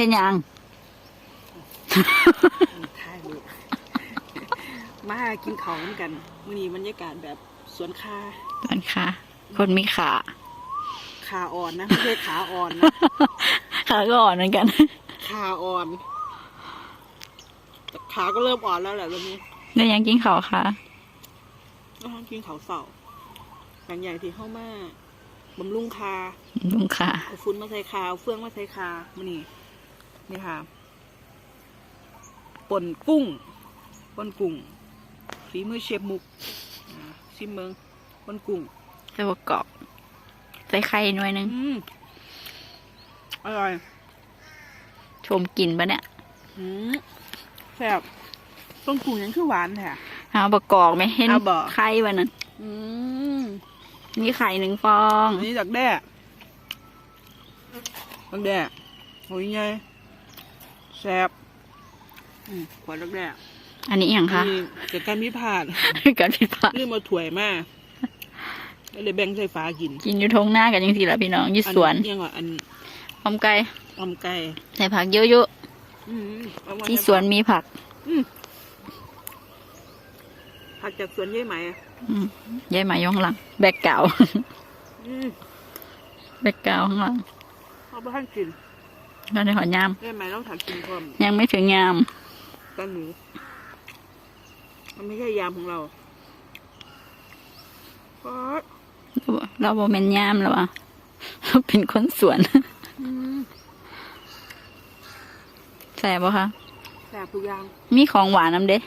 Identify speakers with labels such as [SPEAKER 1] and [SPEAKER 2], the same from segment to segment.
[SPEAKER 1] เห็นยัง
[SPEAKER 2] ถ่ายเลยมากินของนำกันมื้อนี้บรรยากาศแบบสวนคา
[SPEAKER 1] ตอนค่ะคนมีขา
[SPEAKER 2] ขาอ่อนนะไม่ใช่ขาอ่อนนะ
[SPEAKER 1] ขาก็อ่อนเหมือนกัน
[SPEAKER 2] ขาอ่อนแต่ขาก็เริ่มอ่อนแล้วแหละตอนนี้
[SPEAKER 1] แล้วยังกินเขาวค่ะ
[SPEAKER 2] ก็ต้องกินเขาวเสาหลังใหญ่ที่เข้ามาบำรุงคา
[SPEAKER 1] ลุงขา
[SPEAKER 2] เอาฟุ้นมาใส่คาเอาเฟืองมาใส่คามานี่ นี่ค่ะป่นกุ้งป่นกุ้งฝีมือเชฟมุกอ่าชิมเมืองป่นกุ้ง
[SPEAKER 1] ใส่ประกอบใส่ไข่หน่วยหนึง
[SPEAKER 2] อืมอร่อย
[SPEAKER 1] ชมกินปะเนี่ย
[SPEAKER 2] อืมแซ่บต้นกุ้งยังคือหวานแท้
[SPEAKER 1] เอาประกอบไหมเห็น
[SPEAKER 2] เอาบ่
[SPEAKER 1] ไข่วะนั่น
[SPEAKER 2] อืม
[SPEAKER 1] นี่ไข่หนึ่งฟอง
[SPEAKER 2] อันนี้จากแด้ดักแด้โอ้ยไง แซ่บอืมขวดดักแด้
[SPEAKER 1] อันนี้อย่างคะ
[SPEAKER 2] อันนี้เกิดการพิพาท
[SPEAKER 1] การผิดพลาด
[SPEAKER 2] ลืมมาถ่วยมาแล้วเลยแบ่งใส่ฟ้ากิน
[SPEAKER 1] กินอยู่ทงหน้ากันยังสิละพี่น้องอยู่สวน
[SPEAKER 2] อัยังว่าอัน
[SPEAKER 1] พร้อมไก่
[SPEAKER 2] อมไก่
[SPEAKER 1] ใส่ผักเยอะ
[SPEAKER 2] อืมเอามา
[SPEAKER 1] ๆที่สวนมีผัก
[SPEAKER 2] อืมผักจากสวนยายไหมอะ
[SPEAKER 1] อืมยายหมายอยข้างหลัง แบกเก่า
[SPEAKER 2] อืม
[SPEAKER 1] แบกเก่าข้างหลัง
[SPEAKER 2] เอาไปให้กิน
[SPEAKER 1] ก็ได้ขอยาม
[SPEAKER 2] ยายไหมต้องถักกินพร้อม
[SPEAKER 1] ยังไม่ถึงยาม
[SPEAKER 2] กันหนูมันไม่ใช่ยามของเราก็
[SPEAKER 1] เราบอแมนยามแล้วอะเราเป็นคนสวน
[SPEAKER 2] อืม
[SPEAKER 1] แสบปะคะ
[SPEAKER 2] แซ่บทุกอย่าง
[SPEAKER 1] มีของหวานน้ำเด้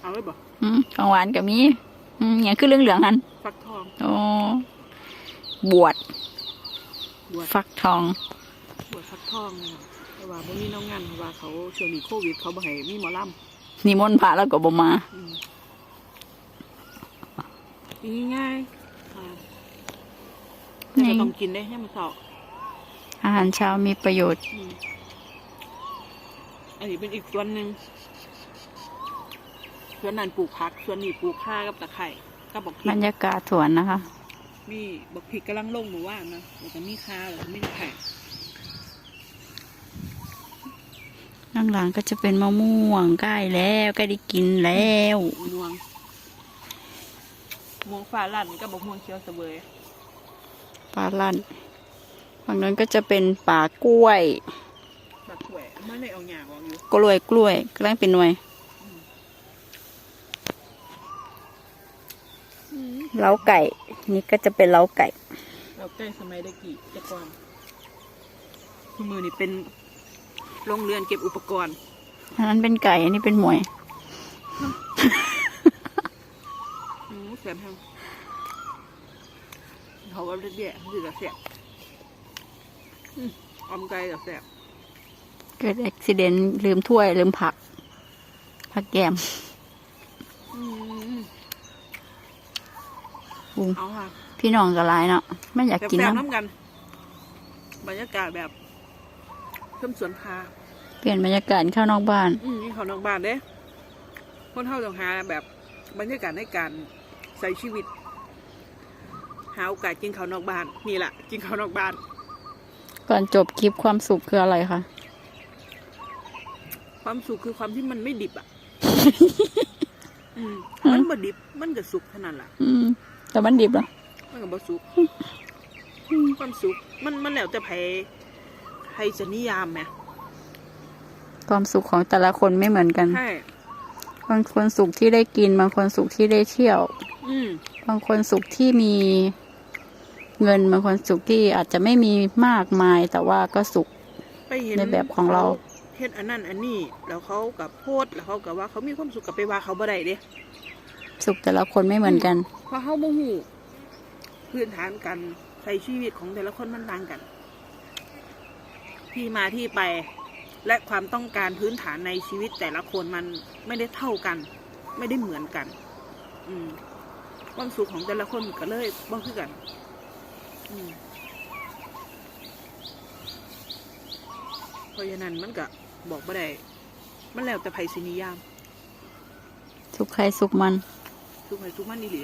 [SPEAKER 2] เอาไว้บ่
[SPEAKER 1] อืมของหวานกับมีอืมอย่างคือเรื่องเหลืองๆหัน
[SPEAKER 2] ฟักทอง
[SPEAKER 1] โอ้บวช
[SPEAKER 2] บวช
[SPEAKER 1] ฟักทอง
[SPEAKER 2] บวชฟักทองเนี่ยแต่ว่าบ่มีน้องงานเพราะว่าเขาช่วงนี้โควิดเขาบ่ให้มีหมอลำ
[SPEAKER 1] นิมนต์พระแล้วก็บมา
[SPEAKER 2] อืมกินง่ายๆค่ะแต่ก็ต้องกินได้ให้มันเสา
[SPEAKER 1] อาหารเช้ามีประโยชน์
[SPEAKER 2] อืมอันนี้เป็นอีกส่วนหนึ่งส่วนนั้นปลูกผักส่วนนี้ปลูกข้ากับตะไคร่กับบักพริ
[SPEAKER 1] บร
[SPEAKER 2] ก
[SPEAKER 1] รยากาศสวนนะคะ
[SPEAKER 2] มีบักพริกกำลังลงหมู่ว่านนะแล้วก็มีข้าแล้วก็มีตะไคร่
[SPEAKER 1] ข้างหลังก็จะเป็นมะม่วงใกล้แล้วใกล้ได้กินแล้ว
[SPEAKER 2] ม่วงม่วงฟ้าลั่นกับบักม่วงเขียวเสวย
[SPEAKER 1] ปลาลั่นฝั่งนั้นก็จะเป็นป่ากล้วย
[SPEAKER 2] บักแหวไม่ได้เอาหยาออกอยู่
[SPEAKER 1] กล้วยกล้วยกำลังเป็นหน่วย เล้าไก่ นี่ก็จะเป็นเล้าไก่
[SPEAKER 2] เราใกล้สมัยได้กี่แต่ก่อนคือมือนี่เป็นโรงเรือนเก็บอุปกรณ์
[SPEAKER 1] อันนั้นเป็นไก่ อันนี้เป็นหมวย
[SPEAKER 2] อืมแสบแห้งเขาว่าเรียกแย่คือกับแสบอืมออมไก่กับแสบ
[SPEAKER 1] เกิดอุบิเหตุลืมถ้วย ลืมผัก ผักแกม
[SPEAKER 2] อืม
[SPEAKER 1] อุ้ง
[SPEAKER 2] เอาค่ะ
[SPEAKER 1] พี่น้องก็หลายเนาะไม่อยากกิน
[SPEAKER 2] แซ่บ
[SPEAKER 1] น้
[SPEAKER 2] ๆน้ำกัน บรรยากาศแบบเพิ่มสวนพาำ
[SPEAKER 1] เปลี่ยนบรรยากาศเข้านอกบ้าน
[SPEAKER 2] อืมนี่เขานอกบ้านเด้ คนเท่าต้องหาแบบบรรยากาศในการใช้ชีวิต หาโอกาสกินข้าวนอกบ้าน นี่แหละกินข้าวนอกบ้าน
[SPEAKER 1] ก่อนจบคลิปความสุขคืออะไรคะ
[SPEAKER 2] ความสุขคือความที่มันไม่ดิบอะ อืมมันบ่ดิบ มันก็สุกเท่านั้นแหละ
[SPEAKER 1] อืม แต่มันดิบเหรอ
[SPEAKER 2] มันก็บ่สุกความสุขมันมันแล้วแต่ไผไผจะนิยามไหม
[SPEAKER 1] ความสุขของแต่ละคนไม่เหมือนกัน
[SPEAKER 2] ใช่
[SPEAKER 1] บางคนสุขที่ได้กิน บางคนสุขที่ได้เที่ยว
[SPEAKER 2] อืม
[SPEAKER 1] บางคนสุขที่มีเงินบางคนสุขที่อาจจะไม่มีมากมาย แต่ว่าก็สุข
[SPEAKER 2] ไปเห็น
[SPEAKER 1] ในแบบของเรา
[SPEAKER 2] เฮ็ดอันนั้นอันนี้แล้วเขากับโพดแล้วเขากับว่าเขามีความสุขกับไปว่าเขาบ่ได้เด้
[SPEAKER 1] สุขแต่ละคนไม่เหมือนกัน
[SPEAKER 2] เพราะเขาบ่ฮู้พื้นฐานการใช้ชีวิตของแต่ละคนมันต่างกัน ที่มาที่ไปและความต้องการพื้นฐานในชีวิตแต่ละคนมันไม่ได้เท่ากัน ไม่ได้เหมือนกัน อืมความสุขของแต่ละคนก็เลยบ่คือกัน อืมเพราะฉะนั้นมันก็บอกบ่ได้ มันแล้วแต่ไผสินิยาม
[SPEAKER 1] สุขใครสุขมัน
[SPEAKER 2] ทุกไผทุกมันนี่หลี